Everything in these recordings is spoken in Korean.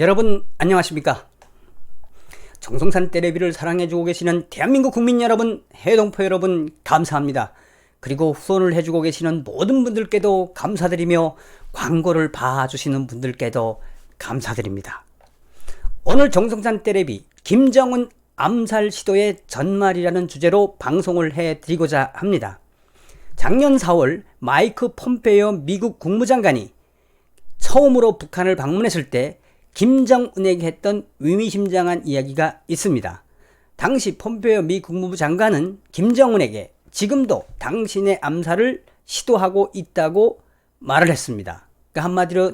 여러분 안녕하십니까? 정성산 때레비를 사랑해주고 계시는 대한민국 국민 여러분, 해동포 여러분 감사합니다. 그리고 후원을 해주고 계시는 모든 분들께도 감사드리며 광고를 봐주시는 분들께도 감사드립니다. 오늘 정성산 때레비 김정은 암살 시도의 전말이라는 주제로 방송을 해드리고자 합니다. 작년 4월 마이크 폼페이오 미국 국무장관이 처음으로 북한을 방문했을 때 김정은에게 했던 의미심장한 이야기가 있습니다. 당시 폼페이오 미 국무부 장관은 김정은에게 지금도 당신의 암살을 시도하고 있다고 말을 했습니다. 그러니까 한마디로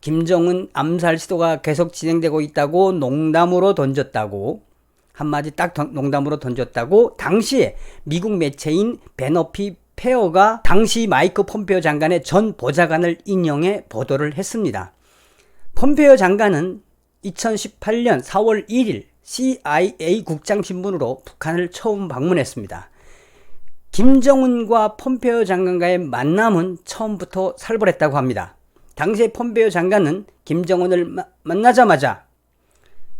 김정은 암살 시도가 계속 진행되고 있다고 농담으로 던졌다고 한마디 딱 농담으로 던졌다고 당시에 미국 매체인 베너피 페어가 당시 마이크 폼페오 장관의 전 보좌관을 인용해 보도를 했습니다. 폼페오 장관은 2018년 4월 1일 CIA 국장 신분으로 북한을 처음 방문했습니다. 김정은과 폼페오 장관과의 만남은 처음부터 살벌했다고 합니다. 당시에 폼페오 장관은 김정은을 마, 만나자마자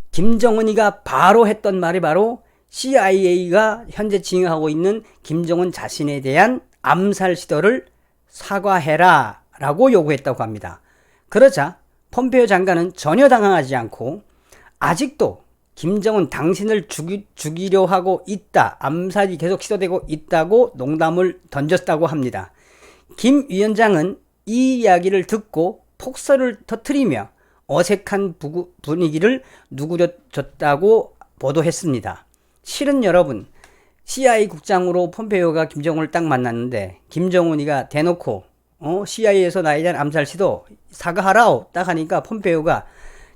김정은이가 바로 했던 말이 바로 CIA가 현재 진행하고 있는 김정은 자신에 대한 암살 시도를 사과해라 라고 요구했다고 합니다. 그러자 폼페오 장관은 전혀 당황하지 않고 아직도 김정은 당신을 죽이, 죽이려 하고 있다. 암살이 계속 시도되고 있다고 농담을 던졌다고 합니다. 김 위원장은 이 이야기를 듣고 폭설을 터트리며 어색한 분위기를 누구려줬다고 보도했습니다. 실은 여러분, CIA 국장으로 폼페이오가 김정은을 딱 만났는데 김정은이가 대놓고 어, CIA에서 나에 대한 암살 시도 사과하라오 딱 하니까 폼페이오가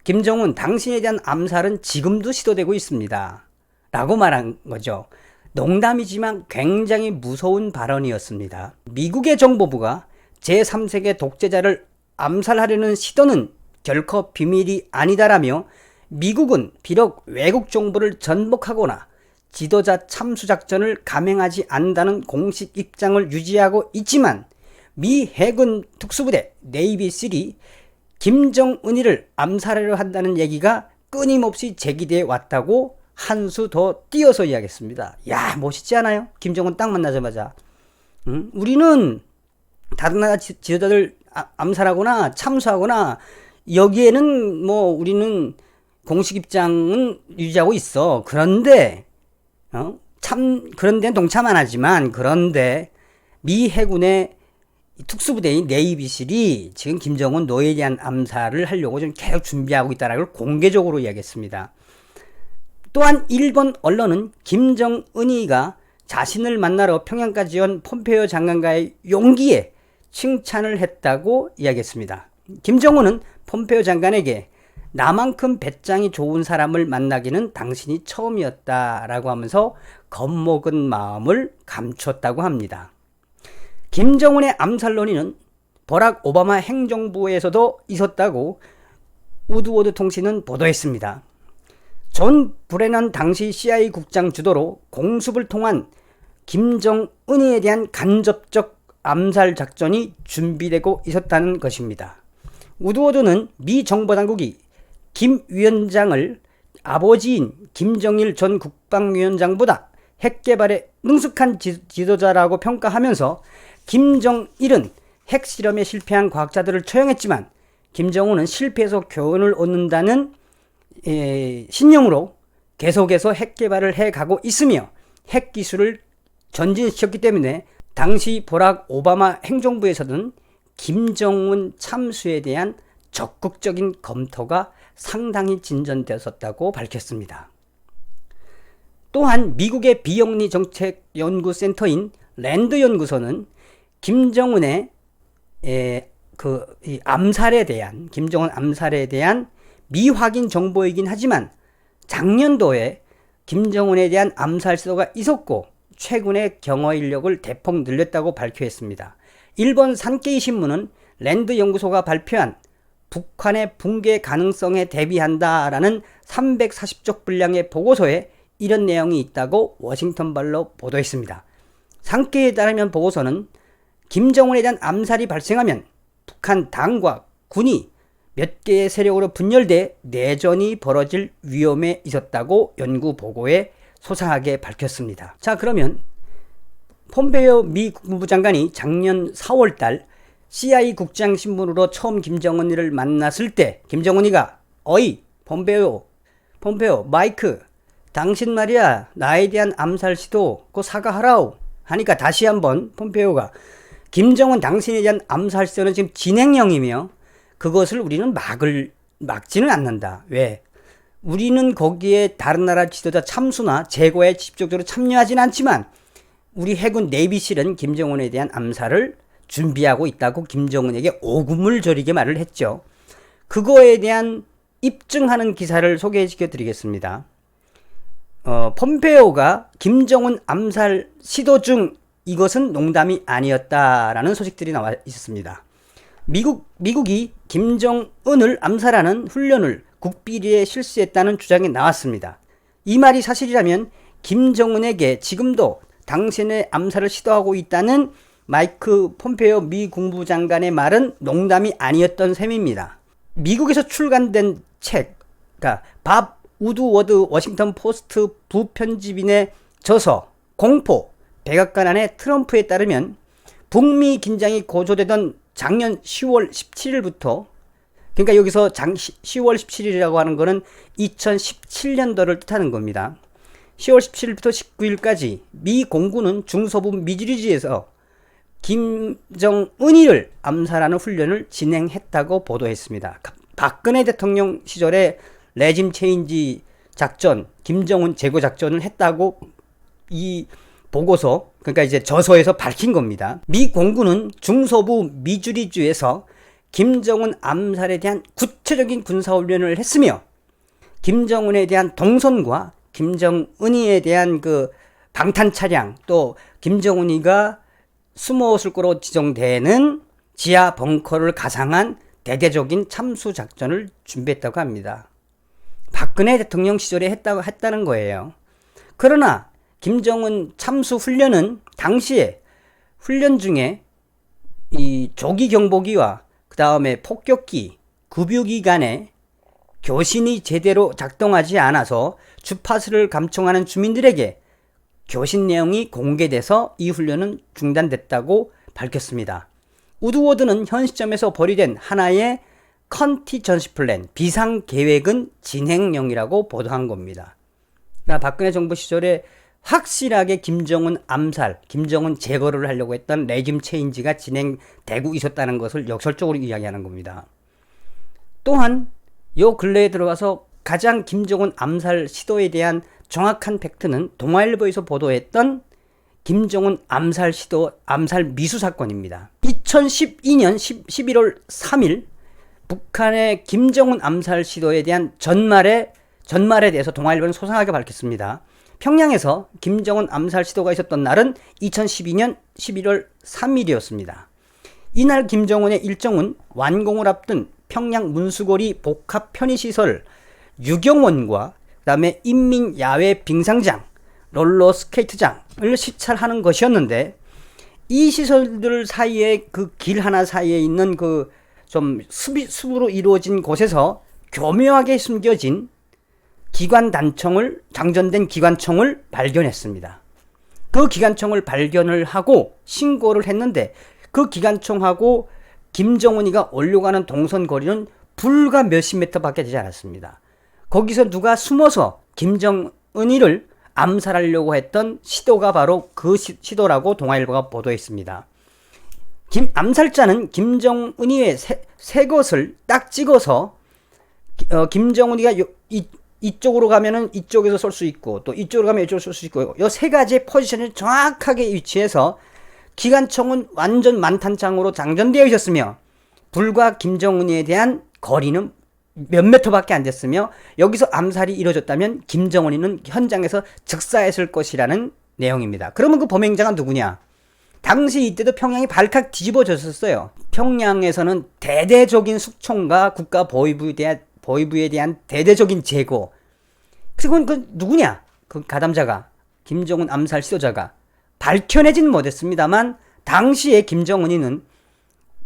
김정은 당신에 대한 암살은 지금도 시도되고 있습니다. 라고 말한 거죠. 농담이지만 굉장히 무서운 발언이었습니다. 미국의 정보부가 제3세계 독재자를 암살하려는 시도는 결코 비밀이 아니다라며 미국은 비록 외국 정보를 전복하거나 지도자 참수 작전을 감행하지 않는다는 공식 입장을 유지하고 있지만 미 해군 특수부대 네이비 3 김정은이를 암살하려 한다는 얘기가 끊임없이 제기돼 왔다고 한 수 더 띄어서 이야기했습니다. 야 멋있지 않아요? 김정은 딱 만나자마자 응? 우리는 다른 나라 지도자들 아, 암살하거나 참수하거나 여기에는 뭐 우리는 공식 입장은 유지하고 있어. 그런데 어? 참 그런 데는 동참 안 하지만 그런데 미 해군의 특수부대인 네이비실이 지금 김정은 노예에 대한 암살을 하려고 좀 계속 준비하고 있다라는 걸 공개적으로 이야기했습니다. 또한 일본 언론은 김정은이가 자신을 만나러 평양까지 온 폼페이오 장관과의 용기에 칭찬을 했다고 이야기했습니다. 김정은은 폼페이오 장관에게 나만큼 배짱이 좋은 사람을 만나기는 당신이 처음이었다라고 하면서 겁먹은 마음을 감췄다고 합니다. 김정은의 암살 논의는 버락 오바마 행정부에서도 있었다고 우드워드 통신은 보도했습니다. 존 브레넌 당시 CIA 국장 주도로 공습을 통한 김정은에 대한 간접적 암살 작전이 준비되고 있었다는 것입니다. 우드워드는 미 정보당국이 김 위원장을 아버지인 김정일 전 국방위원장보다 핵 개발에 능숙한 지도자라고 평가하면서 김정일은 핵 실험에 실패한 과학자들을 처형했지만 김정은은 실패해서 교훈을 얻는다는 에, 신념으로 계속해서 핵 개발을 해 가고 있으며 핵 기술을 전진시켰기 때문에 당시 보락 오바마 행정부에서는 김정은 참수에 대한 적극적인 검토가 상당히 진전되었었다고 밝혔습니다. 또한 미국의 비영리 정책 연구센터인 랜드 연구소는 김정은의 에, 그 암살에 대한 김정은 암살에 대한 미확인 정보이긴 하지만 작년도에 김정은에 대한 암살 시도가 있었고 최근에 경호 인력을 대폭 늘렸다고 발표했습니다. 일본 산케이 신문은 랜드 연구소가 발표한 북한의 붕괴 가능성에 대비한다라는 340쪽 분량의 보고서에 이런 내용이 있다고 워싱턴 발로 보도했습니다. 상계에 따르면 보고서는 김정은에 대한 암살이 발생하면 북한 당과 군이 몇 개의 세력으로 분열돼 내전이 벌어질 위험에 있었다고 연구 보고에 소상하게 밝혔습니다. 자, 그러면 폼페이오 미 국무부 장관이 작년 4월 달 CIA 국장 신문으로 처음 김정은이를 만났을 때 김정은이가 어이 폼페이오 폼페이오 마이크 당신 말이야 나에 대한 암살 시도 그 사과하라오 하니까 다시 한번 폼페이오가 김정은 당신에 대한 암살 시도는 지금 진행형이며 그것을 우리는 막을 막지는 않는다. 왜? 우리는 거기에 다른 나라 지도자 참수나 제거에 직접적으로 참여하진 않지만 우리 해군 내비실은 김정은에 대한 암살을 준비하고 있다고 김정은에게 오금을 저리게 말을 했죠. 그거에 대한 입증하는 기사를 소개시켜 드리겠습니다. 어, 폼페오가 김정은 암살 시도 중 이것은 농담이 아니었다라는 소식들이 나와 있었습니다. 미국, 미국이 김정은을 암살하는 훈련을 국비리에 실시했다는 주장이 나왔습니다. 이 말이 사실이라면 김정은에게 지금도 당신의 암살을 시도하고 있다는 마이크 폼페오 미 국무 장관의 말은 농담이 아니었던 셈입니다. 미국에서 출간된 책, 그러니까 밥 우드워드 워싱턴 포스트 부편집인의 저서 공포 백악관 안의 트럼프에 따르면 북미 긴장이 고조되던 작년 10월 17일부터 그러니까 여기서 장 10월 17일이라고 하는 거는 2017년도를 뜻하는 겁니다. 10월 17일부터 19일까지 미 공군은 중서부 미주리지에서 김정은이를 암살하는 훈련을 진행했다고 보도했습니다. 박근혜 대통령 시절에 레짐 체인지 작전, 김정은 제거 작전을 했다고 이 보고서, 그러니까 이제 저서에서 밝힌 겁니다. 미 공군은 중서부 미주리주에서 김정은 암살에 대한 구체적인 군사훈련을 했으며 김정은에 대한 동선과 김정은이에 대한 그 방탄 차량 또 김정은이가 숨어있을 거로 지정되는 지하 벙커를 가상한 대대적인 참수 작전을 준비했다고 합니다. 박근혜 대통령 시절에 했다고 했다는 거예요. 그러나 김정은 참수 훈련은 당시에 훈련 중에 이 조기 경보기와 그 다음에 폭격기, 급유기 간에 교신이 제대로 작동하지 않아서 주파수를 감청하는 주민들에게 교신 내용이 공개돼서 이 훈련은 중단됐다고 밝혔습니다. 우드워드는 현 시점에서 벌이된 하나의 컨티전시 플랜, 비상 계획은 진행형이라고 보도한 겁니다. 박근혜 정부 시절에 확실하게 김정은 암살, 김정은 제거를 하려고 했던 레짐 체인지가 진행되고 있었다는 것을 역설적으로 이야기하는 겁니다. 또한 요 근래에 들어가서 가장 김정은 암살 시도에 대한 정확한 팩트는 동아일보에서 보도했던 김정은 암살 시도 암살 미수 사건입니다. 2012년 10, 11월 3일 북한의 김정은 암살 시도에 대한 전말에 전말에 대해서 동아일보는 소상하게 밝혔습니다. 평양에서 김정은 암살 시도가 있었던 날은 2012년 11월 3일이었습니다. 이날 김정은의 일정은 완공을 앞둔 평양 문수거리 복합 편의시설 유경원과 그다음에 인민 야외 빙상장, 롤러 스케이트장을 시찰하는 것이었는데 이 시설들 사이에 그 길 하나 사이에 있는 그 좀 숲으로 이루어진 곳에서 교묘하게 숨겨진 기관 단총을 장전된 기관총을 발견했습니다. 그 기관총을 발견을 하고 신고를 했는데 그 기관총하고 김정은이가 올려가는 동선 거리는 불과 몇십 미터밖에 되지 않았습니다. 거기서 누가 숨어서 김정은이를 암살하려고 했던 시도가 바로 그 시, 도라고 동아일보가 보도했습니다. 김, 암살자는 김정은이의 새, 새 것을 딱 찍어서 어, 김정은이가 요, 이, 이쪽으로 가면은 이쪽에서 쏠 수 있고 또 이쪽으로 가면 이쪽으로 쏠 수 있고 이세 가지의 포지션을 정확하게 위치해서 기관총은 완전 만탄창으로 장전되어 있었으며 불과 김정은에 대한 거리는 몇 메터밖에 안 됐으며 여기서 암살이 이루어졌다면 김정은이는 현장에서 즉사했을 것이라는 내용입니다. 그러면 그 범행자가 누구냐? 당시 이때도 평양이 발칵 뒤집어졌었어요. 평양에서는 대대적인 숙청과 국가 보위부에 대한 보위부에 대한 대대적인 제거. 그건 그 누구냐? 그 가담자가 김정은 암살 시도자가 밝혀내진 못했습니다만 당시에 김정은이는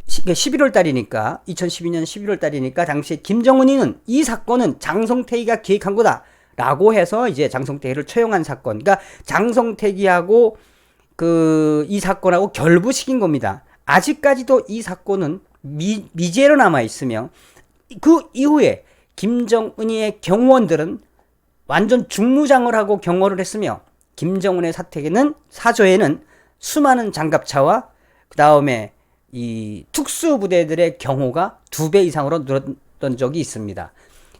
11월 달이니까 2012년 11월 달이니까 당시에 김정은이는 이 사건은 장성태기가 기획한 거다라고 해서 이제 장성태기를 처형한 사건. 그러니까 장성태기하고 그 이 사건하고 결부시킨 겁니다. 아직까지도 이 사건은 미, 미제로 남아 있으며 그 이후에 김정은이의 경호원들은 완전 중무장을 하고 경호를 했으며 김정은의 사택에는 사저에는 수많은 장갑차와 그 다음에 이 특수부대들의 경호가 두 배 이상으로 늘었던 적이 있습니다.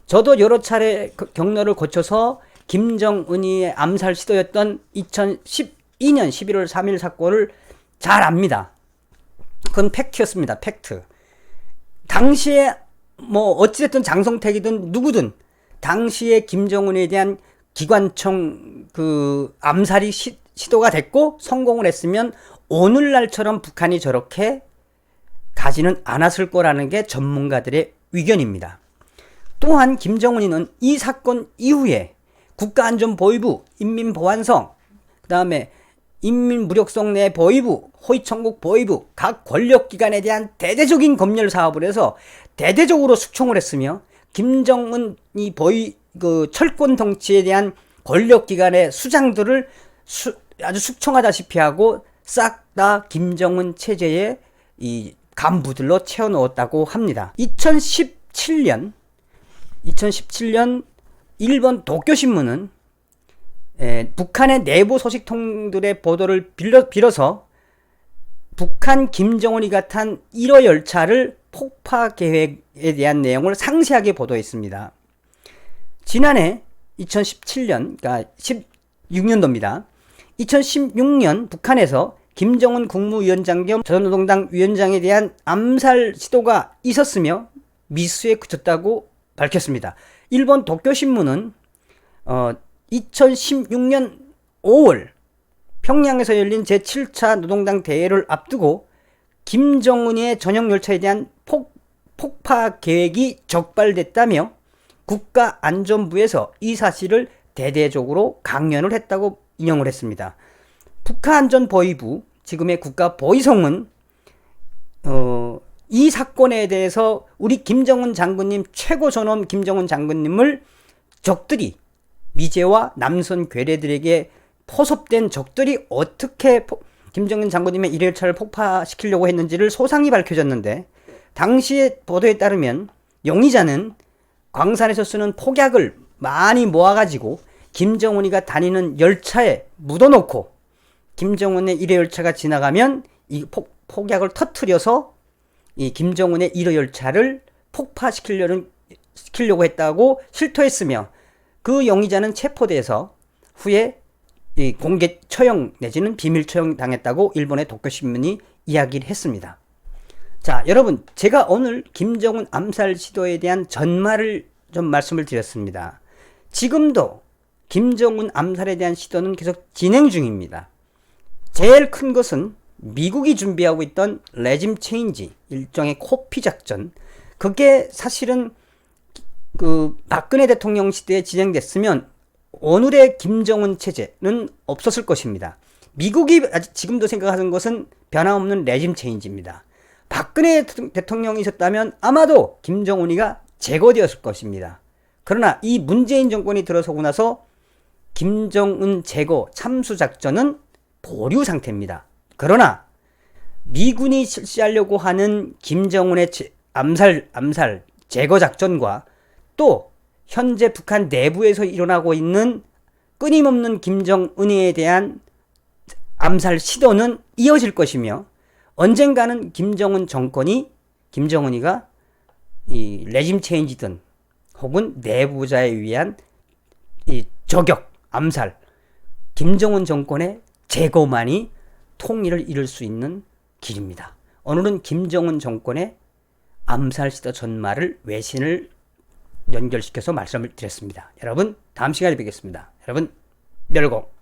저도 여러 차례 그 경로를 거쳐서 김정은이의 암살 시도였던 2012년 11월 3일 사건을 잘 압니다. 그건 팩트였습니다. 팩트. 당시에 뭐 어찌됐든 장성택이든 누구든 당시에 김정은에 대한 기관총 그 암살이 시, 시도가 됐고 성공을 했으면 오늘날처럼 북한이 저렇게 가지는 않았을 거라는 게 전문가들의 의견입니다. 또한 김정은이는 이 사건 이후에 국가안전보위부, 인민보안성, 그 다음에 인민무력성 내 보위부, 호위천국 보위부, 각 권력기관에 대한 대대적인 검열 사업을 해서 대대적으로 숙청을 했으며 김정은이 보위 그 철권 덩치에 대한 권력기관의 수장들을 수, 아주 숙청하다시피 하고 싹 다 김정은 체제의 이 간부들로 채워 넣었다고 합니다. 2017년 2017년 일본 도쿄 신문은 에, 북한의 내부 소식통들의 보도를 빌려, 빌어서 북한 김정은이가 탄 1호 열차를 폭파 계획에 대한 내용을 상세하게 보도했습니다. 지난해 2017년, 그러니까 16년도입니다. 2016년 북한에서 김정은 국무위원장 겸 조선노동당 위원장에 대한 암살 시도가 있었으며 미수에 그쳤다고 밝혔습니다. 일본 도쿄신문은 어, 2016년 5월 평양에서 열린 제7차 노동당 대회를 앞두고 김정은의 전용 열차에 대한 폭, 폭파 계획이 적발됐다며 국가안전부에서 이 사실을 대대적으로 강연을 했다고 인용을 했습니다. 북한안전보위부 지금의 국가보위성은 어, 이 사건에 대해서 우리 김정은 장군님 최고 전원 김정은 장군님을 적들이 미제와 남선 괴뢰들에게 포섭된 적들이 어떻게 포, 김정은 장군님의 일일차를 폭파시키려고 했는지를 소상히 밝혀졌는데 당시의 보도에 따르면 용의자는 광산에서 쓰는 폭약을 많이 모아가지고 김정은이가 다니는 열차에 묻어놓고 김정은의 일회 열차가 지나가면 이 폭, 폭약을 터트려서 이 김정은의 일회 열차를 폭파시키려는 시키려고 했다고 실토했으며 그 용의자는 체포돼서 후에 이 공개 처형 내지는 비밀 처형 당했다고 일본의 도쿄신문이 이야기를 했습니다. 자, 여러분, 제가 오늘 김정은 암살 시도에 대한 전말을 좀 말씀을 드렸습니다. 지금도 김정은 암살에 대한 시도는 계속 진행 중입니다. 제일 큰 것은 미국이 준비하고 있던 레짐 체인지, 일종의 코피 작전. 그게 사실은 그 박근혜 대통령 시대에 진행됐으면 오늘의 김정은 체제는 없었을 것입니다. 미국이 아직 지금도 생각하는 것은 변함없는 레짐 체인지입니다. 박근혜 대통령이 있었다면 아마도 김정은이가 제거되었을 것입니다. 그러나 이 문재인 정권이 들어서고 나서 김정은 제거 참수 작전은 보류 상태입니다. 그러나 미군이 실시하려고 하는 김정은의 암살 암살 제거 작전과 또 현재 북한 내부에서 일어나고 있는 끊임없는 김정은에 대한 암살 시도는 이어질 것이며 언젠가는 김정은 정권이 김정은이가 이 레짐 체인지든 혹은 내부자에 의한 이 저격 암살 김정은 정권의 제거만이 통일을 이룰 수 있는 길입니다. 오늘은 김정은 정권의 암살 시도 전말을 외신을 연결시켜서 말씀을 드렸습니다. 여러분 다음 시간에 뵙겠습니다. 여러분 멸공